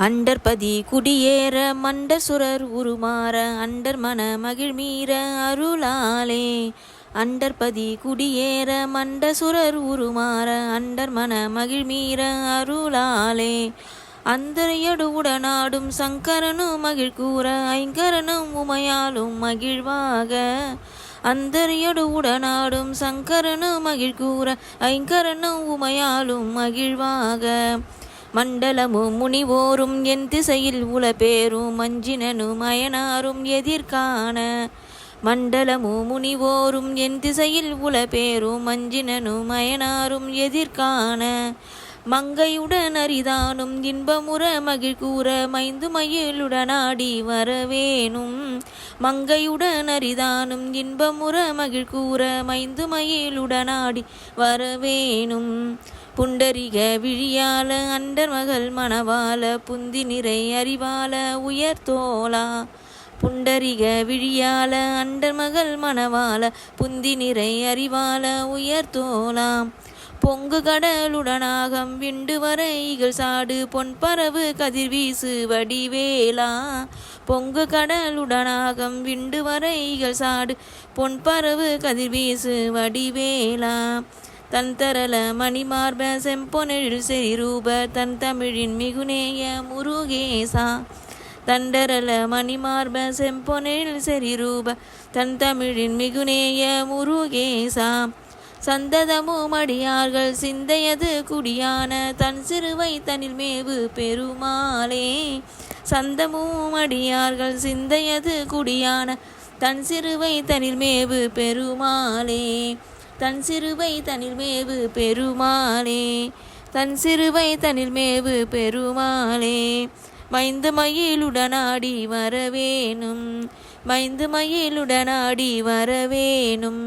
அண்டர்பதி குடியேற மண்டர் சுரர் உருமாற அண்டர் மன மகிழ்மீற அருளாலே. அண்டர்பதி குடியேற மண்ட சுரர் உருமாற அண்டர் மன மகிழ்மீற அருளாலே. அந்தரையடு உடனாடும் சங்கரனும் மகிழ் கூற ஐங்கரனும் உமையாலும் மகிழ்வாக அந்தரையடு உடனாடும் சங்கரனும் மகிழ் கூற ஐங்கரனும் உமையாலும் மகிழ்வாக மண்டலமும் முனிவோரும் என் திசையில் உளபேரும் மஞ்சினனும் அயனாரும் எதிர்காண. மண்டலமும் முனிவோரும் என் திசையில் உளபேரும் மஞ்சினனும் அயனாரும் எதிர்காண. மங்கையுடன் அரிதானும் இன்பமுற மகிழ் கூற மைந்து மயிலுடனாடி வரவேணும். மங்கையுடன் அரிதானும் இன்பமுற மகிழ் கூற மைந்து மயிலுடனாடி வரவேணும். புண்டரிக விழியால அண்டர் மகள் மணவால புந்தி நிறை அறிவால உயர்தோலா புண்டரிக விழியால அண்டர் மகள் மணவாள புந்தி நிறை அறிவால உயர்தோலாம் பொங்கு கடலுடனாகம் விண்டு வர இகழ் சாடு பொன்பரவு கதிர்வீசு வடிவேலா பொங்கு கடலுடனாகம் விண்டு வர இகழ் சாடு பொன்பரவு கதிர்வீசு வடிவேலா தன் தரல மணிமார்ப செம்பொனெழில் செறிரூப தன் தமிழின் மிகுநேய முருகேசா. தண்டரல மணிமார்ப செம்பொனெழில் செறிரூப தன் தமிழின் மிகுநேய முருகேசா. சந்ததமும் அடியார்கள் சிந்தையது குடியான தன் சிறுவை தனில் மேவு பெருமாளே. சந்தமும் அடியார்கள் சிந்தையது குடியான தன் சிறுவை தனில் மேவு பெருமாளே. தன் சிறுவை தனில் மேவு பெருமாளே தன் சிறுவை தனில் மேவு பெருமாளே மைந்து மயிலுடனாடி வரவேணும் மைந்து மயிலுடனாடி வரவேணும்.